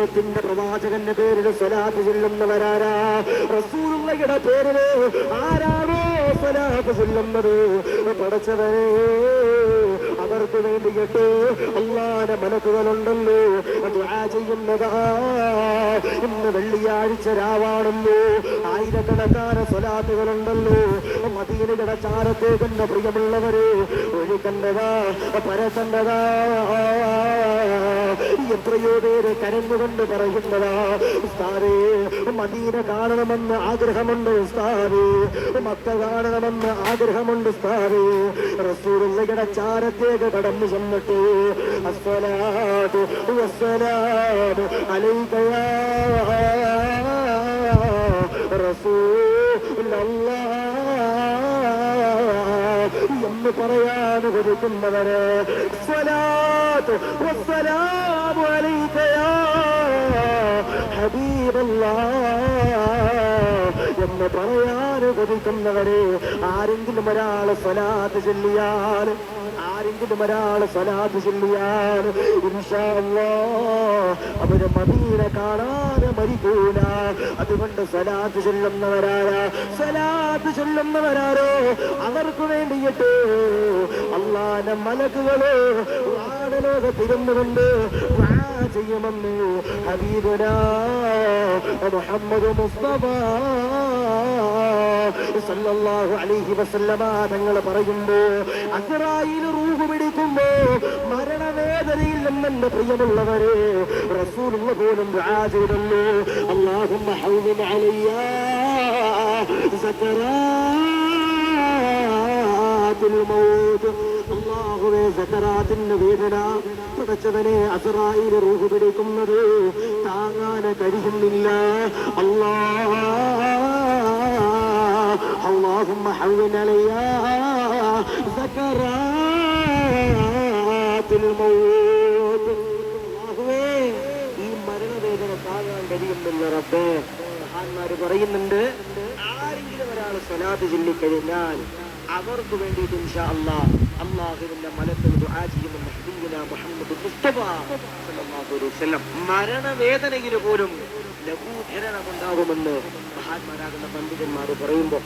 ത്തിന്റെ പ്രവാചകന്റെ പേരിൽ സ്വലാത്ത് ചൊല്ലുന്നവരാരാ? റസൂലുള്ളയുടെ പേരിൽ ആരാണോ സ്വലാത്ത് ചൊല്ലുന്നത്? പടച്ചവരെ അവർക്ക് വേണ്ടിയിട്ട് അള്ളാന്റെ മലക്കുകളുണ്ടല്ലോ ദുആ ചെയ്യുന്നതാ. ഇന്ന് വെള്ളിയാഴ്ച രാവാണല്ലോ. ആയിരക്കണക്കാന സ്വലാത്തുകളുണ്ടല്ലോ. മദീനയുടെ ചാരത്തേക്കുന്ന പ്രിയമുള്ളവരെ കണ്ടതാ പരകണ്ടതാ എത്രയോ പേര് കരഞ്ഞുകൊണ്ട് പറയുന്നതാ ഉസ്താദേ മദീന കാണണമെന്ന് ആഗ്രഹമുണ്ട് ഉസ്താദേ. മക്ക കാണണമെന്ന് ആഗ്രഹമുണ്ട് ഉസ്താദേ. റസൂലുള്ളയുടെ ചാരത്തേക്ക് കടന്നു ചെന്നിട്ട് അസ്സലാത്തു അലൈകയാ അലൈക എന്ന് പറയാൻ ഹബീബല്ലാഹ് എന്ന് പറയാൻ കൊതിക്കുന്നവരെ ആരെങ്കിലും ഒരാൾ സ്വലാത്ത് ചെല്ലിയാൽ ആരെങ്കിലും ഒരാൾ സ്വലാത്ത് ചെല്ലിയാൽ അവർ മദീന കാണാതെ മരിക്കൂല. അതുകൊണ്ട് സ്വലാത്ത് ചെല്ലുന്നവരാരാ? സ്വലാത്ത് ചെല്ലുന്നവരാരോ? അവർക്ക് വേണ്ടിയിട്ട് അള്ളാന മലക്കുകൾ തിരുന്നുകൊണ്ട് ചെയ്യുമെന്ന് ഹബീബുന മുഹമ്മദ് മുസ്തഫ അലൈഹി വസല്ലമ തങ്ങൾ പറയുമ്പോ അസറായിൽ റൂഹ് പിടിക്കുമ്പോ മരണവേദനയിൽ നിന്നെന്റെ പ്രിയമുള്ളവരെ റസൂലുള്ള പോലും മൗത്ത്. അല്ലാഹുവേ സക്കറാത്തിന്റെ വേദന പടച്ചവനെ അസറായിൽ റൂഹ് പിടിക്കുന്നത് താങ്ങാനെ കഴിയുന്നില്ല. അല്ലാ اللهم حول عليها سكرات الموت അല്ലാഹുവേ, ഈ മരണവേദന താങ്ങാൻ കഴിയുന്നില്ല റബ്ബേ മഹാന്മാര് പറയുന്നുണ്ട് ആരെങ്കിലും ഒരാൾ സ്വലാത്ത് ചൊല്ലിക്കഴിഞ്ഞാൽ അവർക്ക് വേണ്ടിയിട്ട് ഇൻഷാ അല്ലാ അള്ളാഹുവിന്റെ മലത്തിൽ ദുആ ചെയ്യുമെന്ന് ഹബീബുന മുഹമ്മദ് മുസ്തഫ സല്ലല്ലാഹു അലൈഹി വസല്ലം മരണവേദനയിൽ പോലും ലഘൂധരണമുണ്ടാകുമെന്ന് മഹാന്മാരാകുന്ന പണ്ഡിതന്മാർ പറയുമ്പോൾ